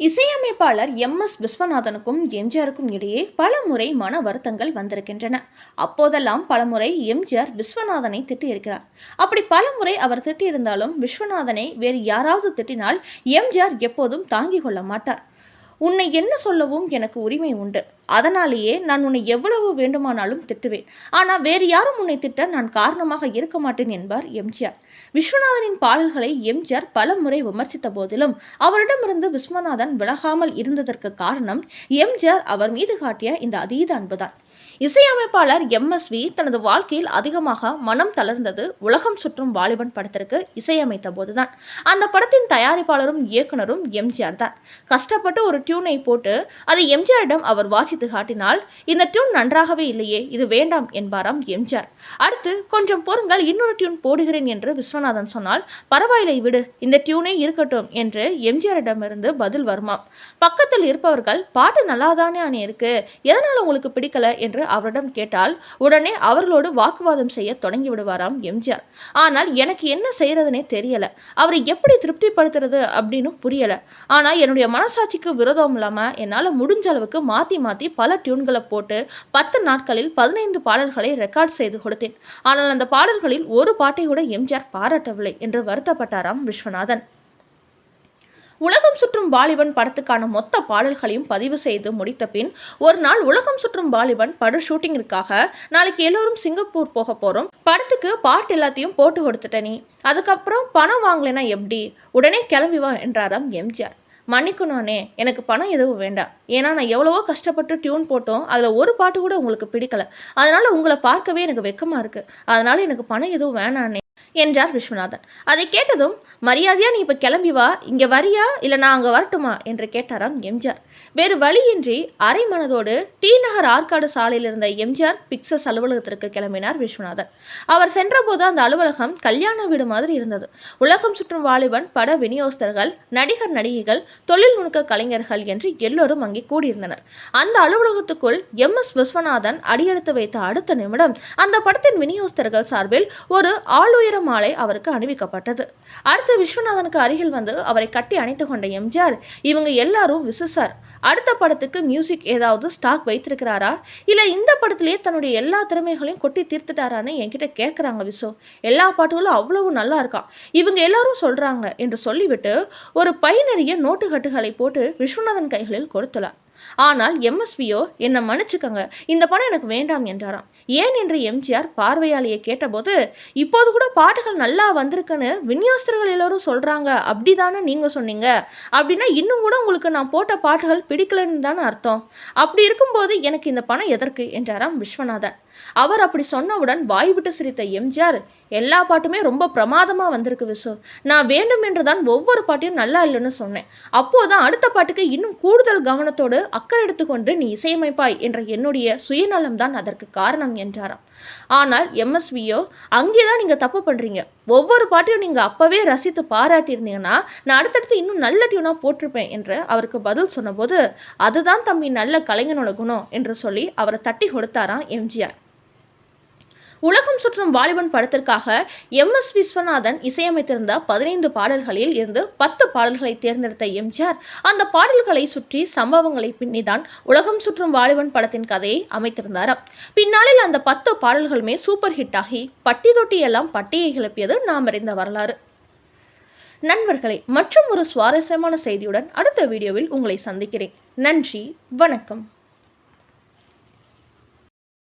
இசையமைப்பாளர் M. S. விஸ்வநாதனுக்கும் எம்ஜிஆருக்கும் இடையே பல முறை மன வருத்தங்கள் வந்திருக்கின்றன. அப்போதெல்லாம் பலமுறை எம்ஜிஆர் விஸ்வநாதனை திட்டியிருக்கிறார். அப்படி பலமுறை அவர் திட்டியிருந்தாலும் விஸ்வநாதனை வேறு யாராவது திட்டினால் எம்ஜிஆர் எப்போதும் தாங்கிக் கொள்ள மாட்டார். உன்னை என்ன சொல்லவும் எனக்கு உரிமை உண்டு. அதனாலேயே நான் உன்னை எவ்வளவு வேண்டுமானாலும் திட்டுவேன். ஆனால் வேறு யாரும் உன்னை திட்ட நான் காரணமாக இருக்க மாட்டேன் என்பார் எம்ஜிஆர். விஸ்வநாதனின் பாடல்களை எம்ஜிஆர் பல முறை விமர்சித்த போதிலும் அவரிடமிருந்து விஸ்வநாதன் விலகாமல் இருந்ததற்கு காரணம் எம்ஜிஆர் அவர் மீது காட்டிய இந்த அதீத அன்புதான். இசையமைப்பாளர் எம்எஸ்வி தனது வாழ்க்கையில் அதிகமாக மனம் தளர்ந்தது உலகம் சுற்றும் வாலிபன் படத்திற்கு இசையமைத்த போதுதான். அந்த படத்தின் தயாரிப்பாளரும் இயக்குனரும் எம்ஜிஆர் தான். கஷ்டப்பட்டு ஒரு டியூனை போட்டு அதை எம்ஜிஆரிடம் அவர் வாசித்து காட்டினால் இந்த டியூன் நன்றாகவே இல்லையே இது வேண்டாம் என்பாராம் எம்ஜிஆர் அடுத்து கொஞ்சம் பொருங்கள் இன்னொரு டியூன் போடுகிறேன் என்று விஸ்வநாதன் சொன்னால் பரவாயில்லை விடு இந்த டியூனே இருக்கட்டும் என்று எம்ஜிஆரிடமிருந்து பதில் வருமாம். பக்கத்தில் இருப்பவர்கள் பாட்டு நல்லாதானே அணி இருக்கு எதனால் உங்களுக்கு பிடிக்கல என்று அவரிடம் கேட்டால் உடனே அவர்களோடு வாக்குவாதம் செய்ய தொடங்கி விடுவாராம் எம்ஜிஆர். ஆனால் எனக்கு என்ன செய்கிறதுனே தெரியல. அவரை எப்படி திருப்திப்படுத்துறது அப்படின்னு புரியல. ஆனால் என்னுடைய மனசாட்சிக்கு விரோதம் இல்லாமல் என்னால் முடிஞ்ச அளவுக்கு மாற்றி மாற்றி பல டியூன்களை போட்டு பத்து நாட்களில் பதினைந்து பாடல்களை ரெக்கார்ட் செய்து கொடுத்தேன். ஆனால் அந்த பாடல்களில் ஒரு பாட்டை கூட எம்ஜிஆர் பாராட்டவில்லை என்று வருத்தப்பட்டாராம் விஸ்வநாதன். உலகம் சுற்றும் வாலிபன் படத்துக்கான மொத்த பாடல்களையும் பதிவு செய்து முடித்த பின் ஒரு நாள் உலகம் சுற்றும் வாலிபன் பட ஷூட்டிங்கிற்காக நாளைக்கு எல்லோரும் சிங்கப்பூர் போக போகிறோம் படத்துக்கு பாட்டு எல்லாத்தையும் போட்டு கொடுத்துட்ட நீ. அதுக்கப்புறம் பணம் வாங்கலைன்னா எப்படி? உடனே கிளம்பி வா என்றாராம் எம்ஜிஆர். மன்னிக்கணும்னே எனக்கு பணம் எதுவும் வேண்டாம். ஏன்னா நான் எவ்வளவோ கஷ்டப்பட்டு டியூன் போட்டோம். அதில் ஒரு பாட்டு கூட உங்களுக்கு பிடிக்கல. அதனால் உங்களை பார்க்கவே எனக்கு வெக்கமாக இருக்குது அதனால் எனக்கு பணம் எதுவும் வேணானே என்றார் விஸ்வநாதன். அதை கேட்டதும் மரியாதையா நீ இப்போ கிளம்பி வா. இங்கே வரியா? இல்லை நான் அங்கே வரட்டுமா? என்று கேட்டாராம் எம்ஜிஆர். வேறு வழியின்றி அரை மனதோடு டி நகர் ஆற்காடு சாலையில் இருந்த எம்ஜிஆர் பிக்சஸ் அலுவலகத்திற்கு கிளம்பினார் விஸ்வநாதன். அவர் சென்றபோது அந்த அலுவலகம் கல்யாண வீடு மாதிரி இருந்தது. உலகம் சுற்றும் வாலிபன் பட விநியோகஸ்தர்கள் நடிகர் நடிகைகள் தொழில் நுணுக்க கலைஞர்கள் என்று எல்லோரும் அங்கே கூடியிருந்தனர். அந்த அலுவலகத்துக்குள் எம். எஸ். விஸ்வநாதன் அடியெடுத்து வைத்த அடுத்த நிமிடம் அந்த படத்தின் விநியோகஸ்தர்கள் சார்பில் ஒரு ஆளுயர் மாலை அவருக்கு அணிவிக்கப்பட்டது. அடுத்து விஸ்வநாதனுக்கு அருகில் வந்து அவரை கட்டி அணைத்து கொண்ட எம்ஜிஆர் இவங்க எல்லாரும் விசுசார். அடுத்த படத்துக்கு மியூசிக் ஏதாவது ஸ்டாக் வைத்திருக்கிறாரா? இல்லை இந்த படத்திலேயே தன்னுடைய எல்லா திறமைகளையும் கொட்டி தீர்த்துட்டாரான்னு என்கிட்ட கேட்குறாங்க விசு. எல்லா பாட்டுகளும் அவ்வளவு நல்லா இருக்கான். இவங்க எல்லாரும் சொல்கிறாங்க என்று சொல்லிவிட்டு ஒரு பை நிறைய நோட்டுக்கட்டுகளை போட்டு விஸ்வநாதன் கைகளில் கொடுத்துள்ளார். ஆனால் எம்எஸ்பியோ என்னை மன்னிச்சுக்கங்க. இந்த படம் எனக்கு வேண்டாம் என்றாராம். ஏன் என்று எம்ஜிஆர் பார்வையாளியை கேட்டபோது இப்போது கூட பாட்டுகள் நல்லா வந்திருக்குன்னு விநியோகஸ்தர்கள் எல்லோரும் சொல்கிறாங்க அப்படி தானே நீங்கள் சொன்னீங்க. அப்படின்னா இன்னும் கூட உங்களுக்கு நான் போட்ட பாட்டுகள் பிடிக்கலன்னு தானே அர்த்தம். அப்படி இருக்கும்போது எனக்கு இந்த பணம் எதற்கு? என்றாராம் விஸ்வநாதன். அவர் அப்படி சொன்னவுடன் வாய் விட்டு சிரித்த எம்ஜிஆர் எல்லா பாட்டுமே ரொம்ப பிரமாதமாக வந்திருக்கு விசு. நான் வேண்டும் என்று தான் ஒவ்வொரு பாட்டையும் நல்லா இல்லைன்னு சொன்னேன். அப்போதான் அடுத்த பாட்டுக்கு இன்னும் கூடுதல் கவனத்தோடு அக்கறை எடுத்துக்கொண்டு நீ இசையமைப்பாய் என்ற என்னுடைய சுயநலம் தான் அதற்கு காரணம் என்றாராம். ஆனால் எம்எஸ்வியோ அங்கே தான் நீங்கள் தப்பு பண்ணுறீங்க ஒவ்வொரு பாட்டையும் நீங்கள் அப்போவே ரசித்து பாராட்டியிருந்தீங்கன்னா நான் அடுத்தடுத்து இன்னும் நல்ல டியூனாக போட்டிருப்பேன் என்று அவருக்கு பதில் சொன்னபோது அதுதான் தம்பி நல்ல கலைஞனோட குணம் என்று சொல்லி அவரை தட்டி கொடுத்தாராம் எம்ஜிஆர். உலகம் சுற்றும் வாலிபன் படத்திற்காக எம் எஸ் விஸ்வநாதன் இசையமைத்திருந்த பதினைந்து பாடல்களில் இருந்து பத்து பாடல்களை தேர்ந்தெடுத்த எம்ஜிஆர் அந்த பாடல்களை சுற்றி சம்பவங்களை பின்னிதான் உலகம் சுற்றும் வாலிபன் படத்தின் கதையை அமைத்திருந்தாராம். பின்னாளில் அந்த பத்து பாடல்களுமே சூப்பர் ஹிட் ஆகி பட்டி தொட்டி எல்லாம் பட்டியை கிளப்பியது நாம் அறிந்த வரலாறு. நண்பர்களே மற்றும் ஒரு சுவாரஸ்யமான செய்தியுடன் அடுத்த வீடியோவில் உங்களை சந்திக்கிறேன். நன்றி வணக்கம்.